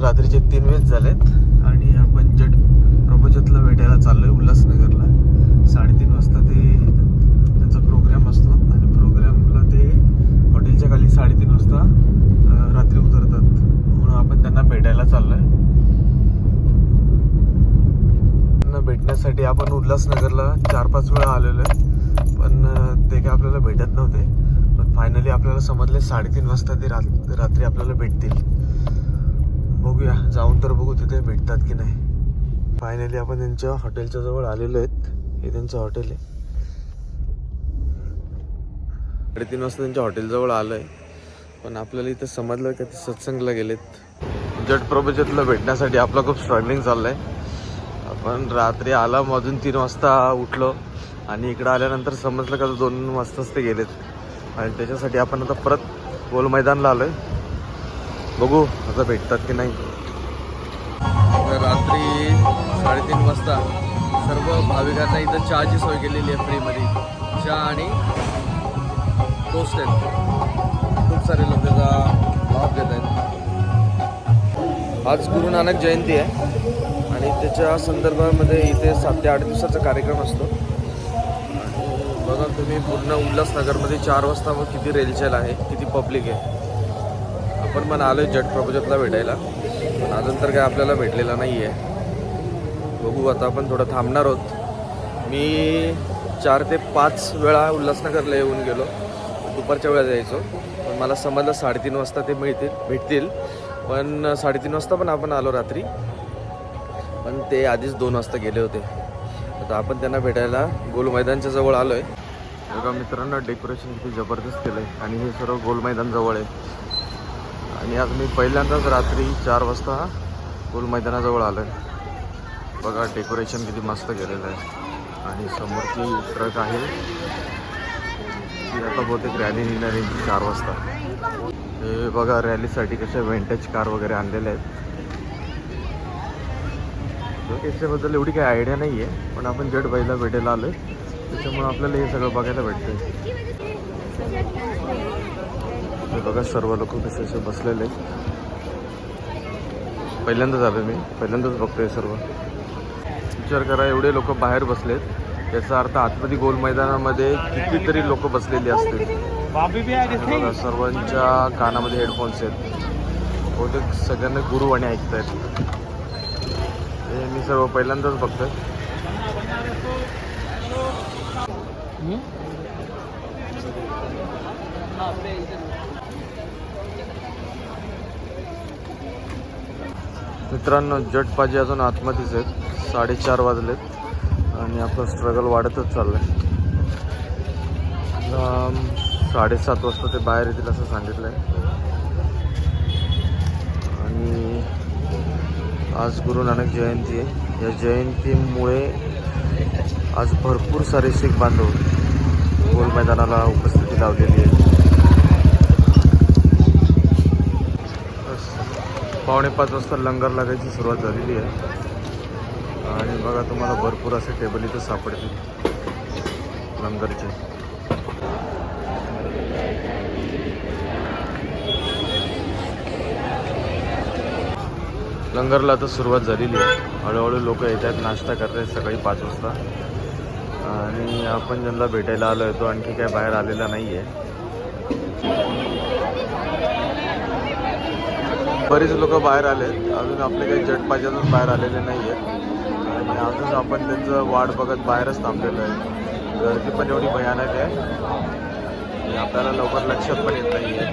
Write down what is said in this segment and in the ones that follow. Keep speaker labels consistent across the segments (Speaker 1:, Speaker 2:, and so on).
Speaker 1: रात्रीचे तीन वेळ झालेत. आणि आपण जट प्रभोजतला भेटायला चाललोय उल्हासनगरला. साडेतीन वाजता ते त्यांचा प्रोग्राम असतो. आणि प्रोग्रामला ते हॉटेलच्या खाली साडेतीन वाजता रात्री उतरतात. म्हणून आपण त्यांना भेटायला चाललोय. त्यांना भेटण्यासाठी आपण उल्हासनगरला चार पाच वेळा आलेलो आहे पण ते काय आपल्याला भेटत नव्हते. पण फायनली आपल्याला समजले साडेतीन वाजता ते रात्री आपल्याला भेटतील. बघूया. जाऊन तर बघू तिथे भेटतात की नाही. फायनली आपण त्यांच्या हॉटेलच्या जवळ आलेलो आहेत. हे त्यांचं हॉटेल आहे. साडेतीन वाजता त्यांच्या हॉटेलजवळ आलो आहे पण आपल्याला इथं समजलं का ते सत्संगला गेलेत. जट प्रभुजतला भेटण्यासाठी आपलं खूप स्ट्रगलिंग चाललंय. आपण रात्री आला अजून तीन वाजता उठलो. आणि इकडं आल्यानंतर समजलं का दोन वाजताच ते गेलेत. आणि त्याच्यासाठी आपण आता परत गोल मैदानला आलोय. बघू आता भेटतात की नाही. रात्री साडेतीन वाजता सर्व भाविकांना इथं चहाची सोय केलेली आहे फ्रीमध्ये. चहा आणि टोस्ट आहेत. खूप सारे लोक त्याचा लाभ घेत आहेत. आज गुरु नानक जयंती आहे आणि त्याच्या संदर्भामध्ये इथे सात ते आठ दिवसाचा कार्यक्रम असतो. बघा तुम्ही पूर्ण उल्हासनगरमध्ये चार वाजता मग किती रेलचेल आहे किती पब्लिक आहे. आपण पण आलो जट प्रभुजतला भेटायला. पण अजून तर काय आपल्याला भेटलेला नाही आहे बघू आता आपण थोडं थांबणार आहोत. मी चार ते पाच वेळा उल्हासनगरला येऊन गेलो. दुपारच्या वेळा जायचो. पण मला समजलं साडेतीन वाजता ते मिळतील भेटतील. पण साडेतीन वाजता पण आपण आलो रात्री. पण ते आधीच दोन वाजता गेले होते. आता आपण त्यांना भेटायला गोल मैदानच्या जवळ आलो आहे बघा मित्रांनो डेकोरेशन किती जबरदस्त केलं आहे आणि हे सर्व गोल मैदान जवळ आहे. आणि आज मी पहिल्यांदाच रात्री चार वाजता गोल मैदानाजवळ आलो आहे बघा डेकोरेशन किती मस्त केलेलं आहे. आणि समोरची ट्रक आहे. ती आता बहुतेक रॅली निघणार आहे चार वाजता. हे बघा रॅलीसाठी कशा वेंटेज कार वगैरे आणलेल्या आहेत. त्याच्याबद्दल एवढी काही आयडिया नाही आहे पण आपण जड बाईला भेटायला आलो त्याच्यामुळे आपल्याला हे सगळं बघायला भेटतंय. हे बघा सर्व लोक कसे असे बसलेले आहेत. पहिल्यांदाच आलो मी. पहिल्यांदाच बघतोय सर्व. विचार करा एवढे लोक बाहेर बसलेत. याचा अर्थ आतमध्ये गोल मैदानामध्ये कितीतरी लोक बसलेली असतील. बघा सर्वांच्या कानामध्ये हेडफोन्स आहेत. बहुतेक सगळ्यांना गुरुवाणी ऐकतायत. हे मी सर्व पहिल्यांदाच बघतोय. मित्रांनो जटपाजी अजून आतमध्येच आहेत. साडेचार वाजलेत आणि आपलं स्ट्रगल वाढतच चाललंय. आहे साडेसात वाजता ते बाहेर येतील असं सांगितलंय. आणि आज गुरु नानक जयंती आहे. या जयंतीमुळे आज भरपूर सारे शीख बांधव गोल मैदानाला उपस्थिती लावलेली आहे पावणे पाच वाजता लंगर लागायची सुरुवात झालेली आहे. आणि बघा तुम्हाला भरपूर असे टेबल इथं सापडतील. लंगरचे. लंगरला आता सुरुवात झालेली आहे. हळूहळू लोक येत आहेत नाश्ता करत आहेत सकाळी पाच वाजता. आणि आपण ज्यांना भेटायला आलो आहे तो आणखी काय बाहेर आलेला नाही आहे बरेच लोक बाहेर आले आहेत अजून आपले काही जटपाजातून बाहेर आलेले नाही आहेत आणि अजून आपण त्यांचं वाट बघत बाहेरच थांबलेलो आहे. गर्दी पण एवढी भयानक आहे. आणि आपल्याला लवकर लक्षात पण येत नाही आहे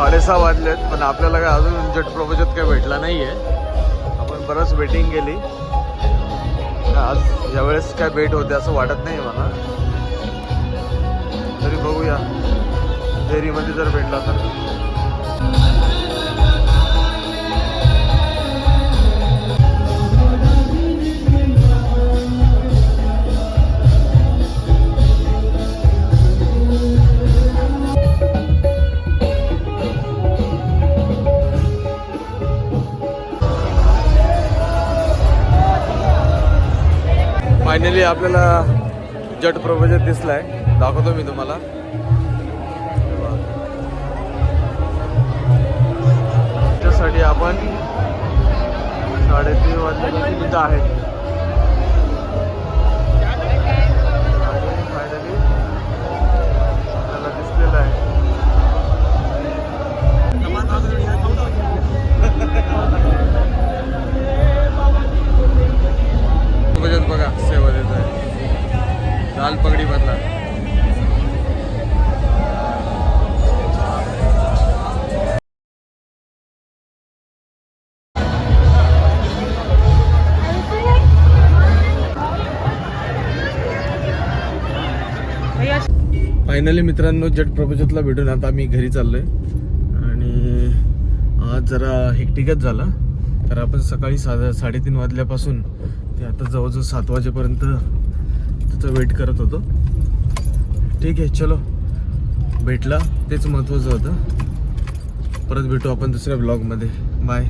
Speaker 1: साडेसहा वाजलेत पण आपल्याला काय अजून जट प्रवचत काही भेटला नाही आहे आपण बरंच वेटिंग केली. आज यावेळेस काय भेट होते असं वाटत नाही मला. तरी बघूया. फेरीमध्ये जर भेटला तर. फायनली आपल्याला जट दिसला दिसलाय. दाखवतो मी तुम्हाला. त्यासाठी आपण साडेतीन वाजल्याची तिथं आहे फायनली मित्रांनो जट प्रपंचातला भेटून आता आम्ही घरी चाललोय. आणि आज जरा हेक्टिकच झाला. तर आपण सकाळी साधा साडेतीन वाजल्यापासून ते आता जवळजवळ सात वाजेपर्यंत त्याचा वेट करत होतो. ठीक आहे चलो. भेटला. तेच महत्त्वाचं होतं. परत भेटू आपण दुसऱ्या ब्लॉगमध्ये बाय